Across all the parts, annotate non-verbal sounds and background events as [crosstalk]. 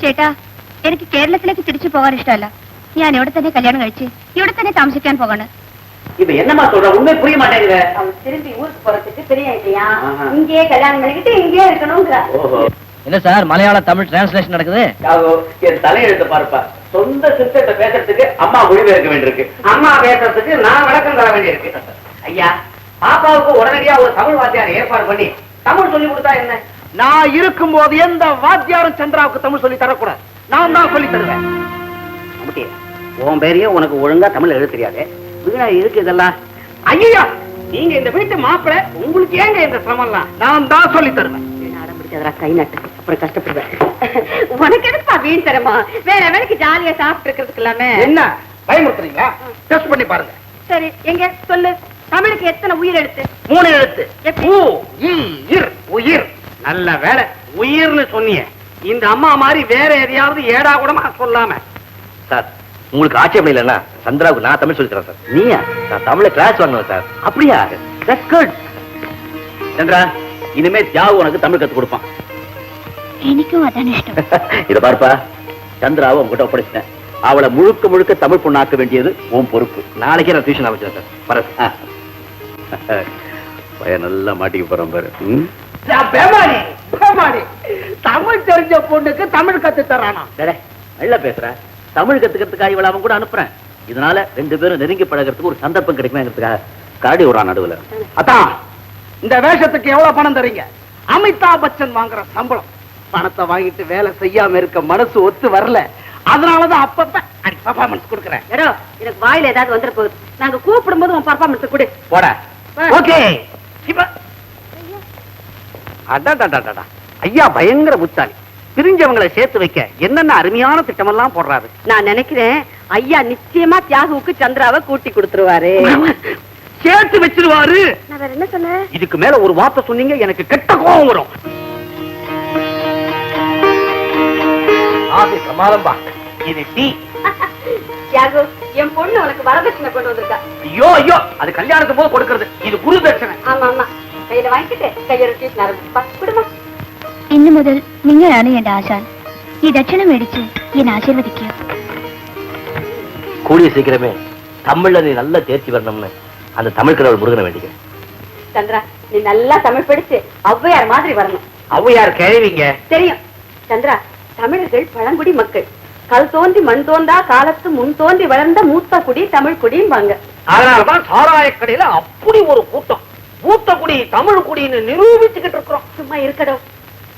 ചേട്ടാ എനിക്ക് കേരളത്തിലേക്ക് തിരിച്ചു പോകാൻ ഇഷ്ടമല്ല ഞാൻ ഇവിടെ തന്നെ കല്യാണം കഴിച്ച് ഇവിടെ തന്നെ താമസിക്കാൻ പോകാണ് இப்ப என்னம்மா சொல்ற உண்மை புரிய மாட்டேங்குது அவன் திரும்பி ஊருக்கு போறதுக்கு பெரிய ஐடியா ஆஹா. இங்கேயே கல்யாணம் பண்ணிக்கிட்டு இங்கேயே இருக்கணுங்கிற ஓஹோ என்ன சார் மலையாள தமிழ் டிரான்ஸ்லேஷன் நடக்குது யாகோ, என் தலையெழுத்து பார்ப்பா சொந்த சிஸ்டத்தை பேசுறதுக்கு அம்மா மொழிபெயர்க்க வேண்டியிருக்கு அம்மா பேசுறதுக்கு நான் விளக்கம் தர வேண்டியிருக்கு ஐயா பாப்பாவுக்கு உடனடியா ஒரு தமிழ் வாத்தியார் ஏற்பாடு பண்ணி தமிழ் சொல்லி கொடுத்தா என்ன நான் இருக்கும்போது எந்த வாத்தியாரும் சந்திராவுக்கு தமிழ் சொல்லி தரக்கூடாது. நான் தான் சொல்லி தருவேன். உன் பேரையே உனக்கு ஒழுங்கா தமிழ் எழுத தெரியாது. வீணா இருக்கு இதெல்லாம்? ஐயா நீங்க இந்த வீட்டு மாப்பிளை உங்களுக்கு ஏங்க இந்த சிரமம்லாம்? நான் தான் சொல்லி தருவேன். கை நட்டு. அப்புறம் கஷ்டப்படுவேன். உனக்கு எதுப்பா வீண் தரமா வேற வேலைக்கு ஜாலியா சாப்பிட்டு இருக்கிறதுக்கு எல்லாமே என்ன பயமுறுத்துறீங்களா? டெஸ்ட் பண்ணி பாருங்க. சரி எங்க? சொல்லு. தமிழுக்கு எத்தனை உயிர் எழுத்து? மூணு எழுத்து. இர், உயிர். நல்ல வேலை உயிர்னு சொன்னிய. இந்த அம்மா மாதிரி வேற எதையாவது ஏடா கூடமா சொல்லாம. சார் உங்களுக்கு ஆட்சேபம் இல்லைன்னா சந்திராவுக்கு நான் தமிழ் சொல்லித்தரேன் சார். நீயா? நான் தமிழ கிளாஸ் வாங்கினேன் சார். அப்படியா? சந்திரா இனிமே தியாகு உனக்கு தமிழ் கத்து கொடுப்பான். எனக்கும் அதான் இஷ்டம். [laughs] இத பாருப்பா சந்திராவை உங்ககிட்ட ஒப்படைச்சிட்டேன். அவளை முழுக்க முழுக்க தமிழ் பொண்ணாக்க வேண்டியது உன் பொறுப்பு. நாளைக்கே நான் டியூஷன் அமைச்சிருக்கேன் பரஸ் பையன் நல்லா மாட்டிக்க போறேன் பாரு. பேமானி. பேமானி. தமிழ் தெரிஞ்ச பொண்ணுக்கு தமிழ் கத்து தரானா? நல்லா பேசுற. தமிழ் கத்துக்கிறதுக்காக இவளை அவன் கூட அனுப்புறேன். இதனால ரெண்டு பேரும் நெருங்கி பழகிறதுக்கு ஒரு சந்தர்ப்பம் கிடைக்குமேங்கிறதுக்காக காடி விடுறான் நடுவுல. அதான் இந்த வேஷத்துக்கு எவ்வளவு பணம் தரீங்க? அமிதாப் பச்சன் வாங்குற சம்பளம். பணத்தை வாங்கிட்டு வேலை செய்யாம இருக்க மனசு ஒத்து வரல. அதனாலதான் அப்பப்ப பர்ஃபார்மன்ஸ் கொடுக்கறேன். ஏடோ எனக்கு வாயில ஏதாவது வந்துட போகுது. நாங்க கூப்பிடும் போது உன் பர்ஃபார்மன்ஸ் கொடு. போட. ஓகே. இப்ப அடடடடடா. ஐயா பயங்கர புத்தாளி. பிரிஞ்சவங்களை சேர்த்து வைக்க என்னென்ன அருமையான திட்டமெல்லாம் போடுறாரு? நான் நினைக்கிறேன் ஐயா நிச்சயமா தியாகுவுக்கு சந்திராவை கூட்டி கொடுத்துருவாரு. சேர்த்து வச்சிருவாரு. நான் வேற என்ன சொன்னேன்? இதுக்கு மேல ஒரு வார்த்தை சொன்னீங்க எனக்கு கெட்ட கோபம் வரும். ஆதி சமாளம்பா. இது டீ. தியாகு என் பொண்ணு உனக்கு வரதட்சணை கொண்டு வந்திருக்கா. ஐயோ ஐயோ அது கல்யாணத்துக்கு போது கொடுக்கறது. இது குரு தட்சணை. ஆமா ஆமா. கையில வாங்கிட்டு கையொரு டீ ஆரம்பிப்பா குடும்பம் ഇന്നു മുതൽ നിങ്ങളാണ് എന്റെ ആശാൻ ഈ ദക്ഷിണ മേടിച്ച് എന്നെ ആശീർവദിക്കുക கூடிய சீக்கிரமே தமிழ்ல நீ நல்லா தேர்ச்சி வரணும்னு அந்த தமிழ் கடவுள் முருகனை வேண்டிக்கிறேன் சந்திரா நீ நல்லா தமிழ் படிச்சு ஔவையார் மாதிரி வரணும் ஔவையார் கேள்விங்க தெரியும் சந்திரா தமிழர்கள் பழங்குடி மக்கள் கல் தோன்றி மண் தோன்றா காலத்து முன் தோன்றி வளர்ந்த மூத்த குடி தமிழ் குடிம்பாங்க அதனாலதான் சாராய கடையில அப்படி ஒரு கூட்டம் மூத்த குடி தமிழ் குடின்னு நிரூபிச்சுக்கிட்டு இருக்கிறோம். சும்மா இருக்கடோ.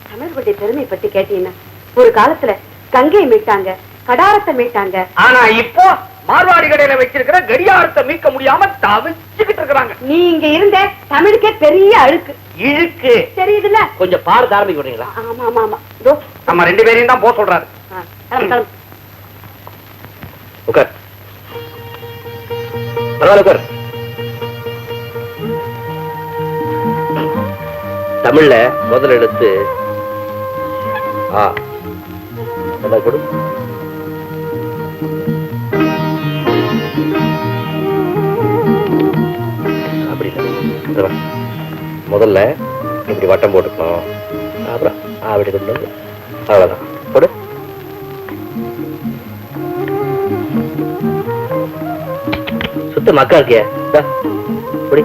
தமிழர்களுடைய பெருமை பத்தி கேட்டீங்கன்னா ஒரு காலத்துல கங்கையை மீட்டாங்க கடாரத்தை மீட்டாங்க. ஆனா இப்போ மார்வாடி கடையில வச்சிருக்கிற கடியாரத்தை மீட்க முடியாம தவிச்சுக்கிட்டு இருக்கிறாங்க. நீ இங்க இருந்த தமிழுக்கே பெரிய அழுக்கு. இழுக்கு. தெரியுதுல்ல? கொஞ்சம் பார்த்து ஆரம்பிக்க விடுறீங்களா? ஆமா ஆமா ஆமா இதோ, நம்ம ரெண்டு பேரையும் தான் போக சொல்றாரு. உட்கார். பரவாயில்ல உட்கார். தமிழ்ல முதல் எழுத்து ஆ. நல்லா கொடு? அப்படி முதல்ல இப்படி வட்டம் போட்டுக்கணும். அப்புறம் அப்படி கொண்டு வந்து அவ்வளோதான் போடு சுத்த மக்கா இருக்கியா. புடி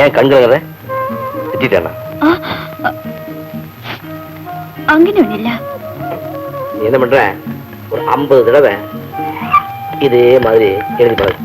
ஏன் கண்கலகத திட்டானா அங்கே ஒண்ணில்ல என்ன பண்ற? ஒரு ஐம்பது தடவை இதே மாதிரி எழுதி பழகு.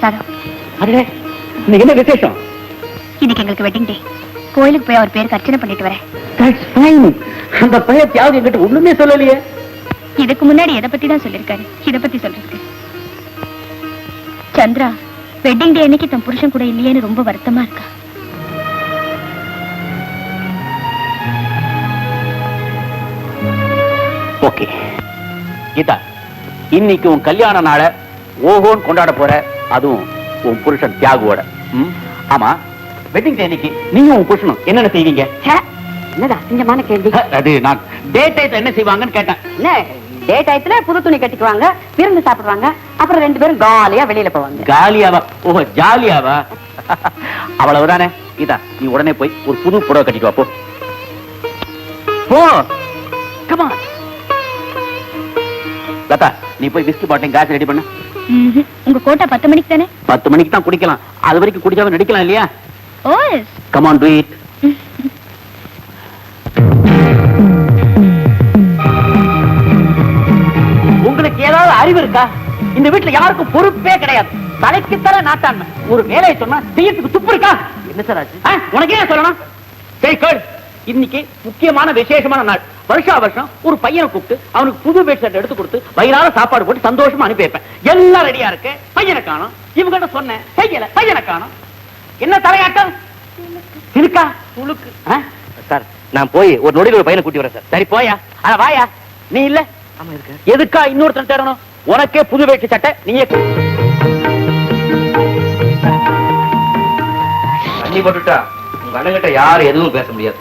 பிரசாதம். அடே இன்னைக்கு என்ன விசேஷம்? இன்னைக்கு எங்களுக்கு வெட்டிங் டே கோயிலுக்கு போய் அவர் பேருக்கு அர்ச்சனை பண்ணிட்டு வரேன். அந்த பையன் தியாகம் என்கிட்ட ஒண்ணுமே சொல்லலையே. இதுக்கு முன்னாடி எதை பத்தி தான் சொல்லிருக்காரு? இத பத்தி சொல்றதுக்கு. சந்திரா வெட்டிங் டே அன்னைக்கு தன் புருஷன் கூட இல்லையேன்னு ரொம்ப வருத்தமா இருக்கா? ஓகே கீதா இன்னைக்கு உன் கல்யாண நாள ஓஹோன்னு கொண்டாட போற அதுவும் உன் புருஷன் தியாகுவோட. ம்? ஆமா. வெட்டிங் டே இன்னைக்கு நீயும் உன் புருஷனும் என்னென்ன செய்வீங்க? ச்சே, என்னடா அசிங்கமான கேள்வி. அது நான் டே டைத்துல என்ன செய்வாங்கன்னு கேட்டேன். என்ன டே டயத்துல புது துணி கட்டிக்குவாங்க விருந்து சாப்பிடுவாங்க அப்புறம் ரெண்டு பேரும் காலியா வெளியில போவாங்க. காலியாவா? ஓஹோ ஜாலியாவா? அவ்வளவுதானே. கீதா நீ உடனே போய் ஒரு புது புடவை கட்டிட்டு வா போ. போ. கமா லதா நீ போய் விஸ்கி பாட்டையும் காசு ரெடி பண்ணு. உங்க கோட்டா பத்து மணிக்கு தானே? பத்து மணிக்கு தான் குடிக்கலாம். அது வரைக்கும் குடிச்சாலும் நடிக்கலாம் இல்லையா? ஓ. கமான் டு இட் உங்களுக்கு ஏதாவது அறிவு இருக்கா? இந்த வீட்டுல யாருக்கும் பொறுப்பே கிடையாது. தலைக்கு தர நாட்டாண்மை ஒரு வேலையை சொன்னா செய்யறதுக்கு துப்பு இருக்கா? என்ன சார் ஆச்சு? உனக்கு ஏன் சொல்லணும்? சரி கேள். இன்னைக்கு முக்கியமான விசேஷமான நாள். வருஷா வருஷம் ஒரு பையனை கூப்பிட்டு அவனுக்கு புது பெட் ஷர்ட் எடுத்து கொடுத்து வயிறார சாப்பாடு போட்டு சந்தோஷமா அனுப்பி வைப்பேன். எல்லாம் ரெடியா இருக்கு. பையனை காணும். இவங்கிட்ட சொன்னேன். செய்யல. பையனை காணும். என்ன தலையாட்டம்? இருக்கா துளுக்கு ஆ? சார் நான் போய் ஒரு நொடியில் ஒரு பையனை கூட்டி வரேன் சார். சரி போயா. அட வாயா. நீ இல்ல? ஆமா எதுக்கா இன்னொருத்தன் தேடணும்? உனக்கே புது வேட்டி சட்டை நீயே தண்ணி போட்டுட்டா. உங்க அண்ணங்கிட்ட யாரும் எதுவும் பேச முடியாது.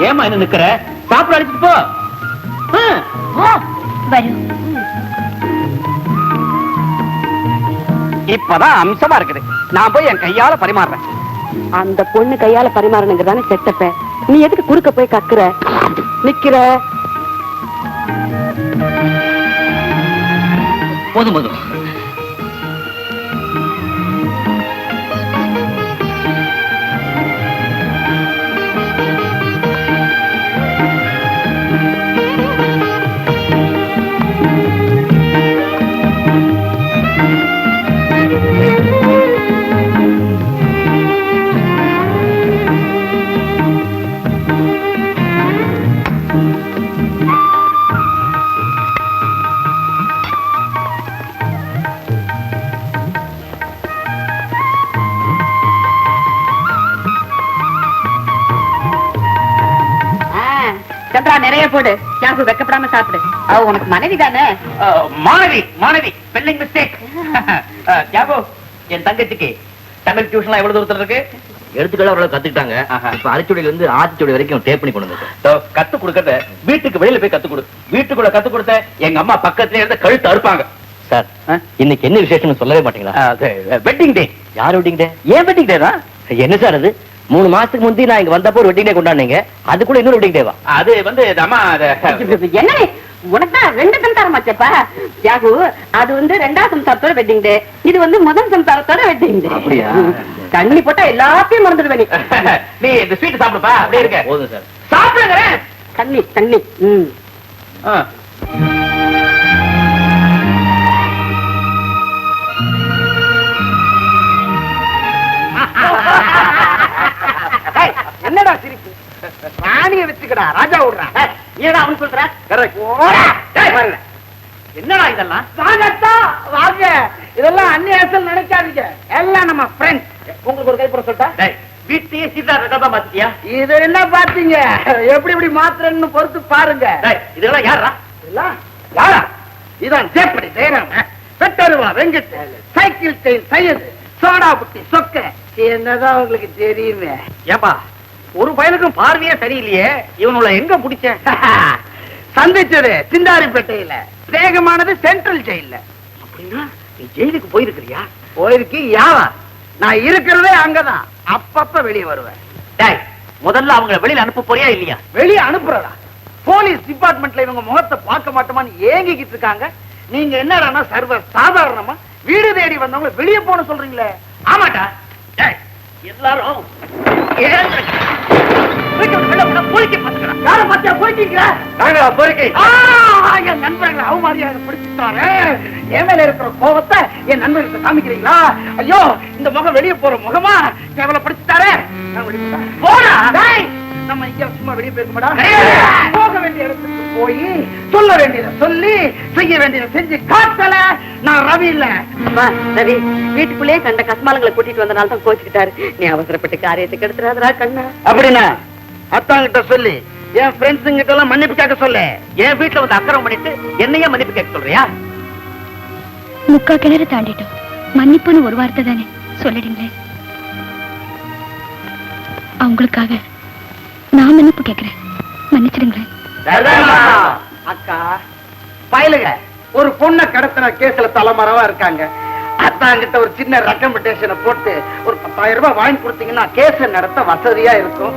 ஏமா என்ன நிக்கிற? சாப்பிட அடிச்சுட்டு போ. வரும். இப்பதான் அம்சமா இருக்குது. நான் போய் என் கையால பரிமாறுறேன். அந்த பொண்ணு கையால பரிமாறணுங்கிறதானே செட்டப்ப நீ எதுக்கு குறுக்க போய் கக்குற? நிக்கிற? போதும் போதும். சந்திரா நிறைய போடு. யாகு வெக்கப்படாம சாப்பிடு. அவ உனக்கு மனைவி தானே? மாணவி மாணவி. ஸ்பெல்லிங் மிஸ்டேக் ஜாபோ என் தங்கச்சிக்கு தமிழ் டியூஷன்லாம் எவ்வளவு தூரத்துல இருக்கு? எழுத்துக்கள் ஓரளவு கத்துக்கிட்டாங்க. ஆஹா. இப்ப அரைச்சுடியில இருந்து ஆத்திச்சுடி வரைக்கும் டேப் பண்ணி கொண்டு கத்து கொடுக்கறத வீட்டுக்கு வெளியில போய் கத்து கொடு. வீட்டுக்குள்ள கத்து கொடுத்த எங்க அம்மா பக்கத்துல இருந்து கழுத்து அறுப்பாங்க. சார்? இன்னைக்கு என்ன விசேஷம்னு சொல்லவே மாட்டீங்களா? வெட்டிங் டே யார் வெட்டிங் டே ஏன் வெட்டிங் டே தான்? என்ன சார் அது? மூணு மாசத்துக்கு முந்தி நான் இங்க வந்தப்போ ஒரு வெட்டிங் டே கொண்டாடுனீங்க. அது கூட இன்னொரு வெட்டிங் டேவா அது வந்து அம்மா அது- என்ன நீ? உனக்கு தான் ரெண்டு சம்சாரம் ஆச்சப்பா யாகு அது வந்து ரெண்டாவது சம்சாரத்தோட வெட்டிங் டே இது வந்து முதல் சம்சாரத்தோட வெட்டிங் டே அப்படியா? தண்ணி போட்டா எல்லாத்தையும் மறந்துடுவே நீ [laughs] நீ இந்த ஸ்வீட் சாப்பிடுப்பா அப்படியே இருக்க. போதும் சார். சாப்பிடுங்கிறேன். தண்ணி தண்ணி ம். ஆ. என்னடா சிரிப்பு? ராணிய வச்சுக்கடா ராஜா விடுறா ஏடா அவன் சொல்ற. என்னடா இதெல்லாம்? வாங்கத்தா வாங்க. இதெல்லாம் அந்நியாசம் நினைக்காதீங்க. எல்லாம் நம்ம ஃப்ரெண்ட்ஸ் உங்களுக்கு ஒரு கைப்புறம் சொல்லிட்டா டேய், வீட்டையே சீதா ரெக்கார்டா மாத்திட்டியா இது என்ன பாத்தீங்க எப்படி எப்படி மாத்திரன்னு பொறுத்து பாருங்க. இதெல்லாம் யாரா இதெல்லாம் யாரா? இதான் சேப்படி ஜெயராம. பெட்டருவா Venkat cycle chain Syed soda புட்டி சொக்க. என்னதான் உங்களுக்கு தெரியுமே. ஏப்பா ஒரு பயனுக்கும் பார்வையே சரியில்லையே. இவனுல எங்க பிடிச்ச [laughs] சந்திச்சது சிந்தாரிப்பேட்டையில. வேகமானது சென்ட்ரல் ஜெயில அப்படின்னா நீ ஜெயிலுக்கு போயிருக்கிறியா? போயிருக்கு யாவா? நான் இருக்கிறதே அங்கதான். அப்பப்ப வெளியே வருவேன். முதல்ல அவங்கள வெளியில அனுப்ப போறியா இல்லையா? வெளியே அனுப்புறதா போலீஸ் டிபார்ட்மெண்ட்ல இவங்க முகத்தை பார்க்க மாட்டோமான்னு ஏங்கிக்கிட்டு இருக்காங்க. நீங்க என்னடா சர்வ சாதாரணமா வீடு தேடி வந்தவங்க வெளியே போன சொல்றீங்களே. ஆமாட்டா எல்லாரும் பொறுக்கி பார்த்துக்கிறா. யார பாத்தியா போயிட்டீங்களா நாங்களா பொறுக்கி? ஆ, என் நண்பர்களை அவமரியாதை பிடிச்சிட்டாரு என் மேல இருக்கிற கோபத்தை என் நண்பர்களுக்கு காமிக்கிறீங்களா ஐயோ இந்த முகம் வெளியே போற முகமா கேவலப்படுத்திட்டாரே நான் வெளியே போறேன். போடா. டேய், நம்ம இங்க சும்மா வெளியே போயிருக்க ஏய். போக வேண்டிய இடத்துக்கு போய் சொல்ல வேண்டியதை சொல்லி செய்ய வேண்டியதை செஞ்சு காட்டல நான் ரவி இல்ல ரவி வீட்டுக்குள்ளேயே கண்ட கஸ்மாலங்களை கூட்டிட்டு வந்தனால தான் கோச்சுக்கிட்டாரு நீ அவசரப்பட்டு காரியத்துக்கு எடுத்துறாதரா கண்ணா அப்படின்னா அத்தாங்கிட்ட சொல்லி என் ஃப்ரெண்ட்ஸுங்க கிட்ட எல்லாம் மன்னிப்பு கேட்க சொல்லு. என் வீட்டுல வந்து அக்கிரமம் பண்ணிட்டு என்னையே மன்னிப்பு கேட்க சொல்றியா? முக்கா கிணறு தாண்டிட்டோம். மன்னிப்புன்னு ஒரு வார்த்தை தானே. சொல்லிடுங்களேன் அவங்களுக்காக நான் மன்னிப்பு கேட்கிறேன். மன்னிச்சிடுங்களேன். அக்கா. பயலுக ஒரு பொண்ணை கடத்தின கேஸ்ல தலைமறைவா இருக்காங்க. அத்தாங்கிட்ட ஒரு சின்ன ரெக்கமெண்டேஷனை போட்டு ஒரு பத்தாயிரம் ரூபாய் வாங்கி கொடுத்தீங்கன்னா கேஸ் நடத்த வசதியா இருக்கும்.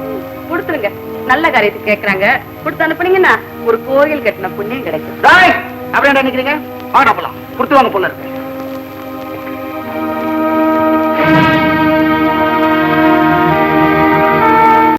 கொடுத்துருங்க. நல்ல காரியத்துக்கு கேக்குறாங்க. கொடுத்து அனுப்புனீங்கன்னா ஒரு கோயில் கட்டின புண்ணியம் கிடைக்கும். டேய், அப்படி நினைக்கிறீங்க? ஆடா போலாம். கொடுத்து வாங்க போல இருக்கு.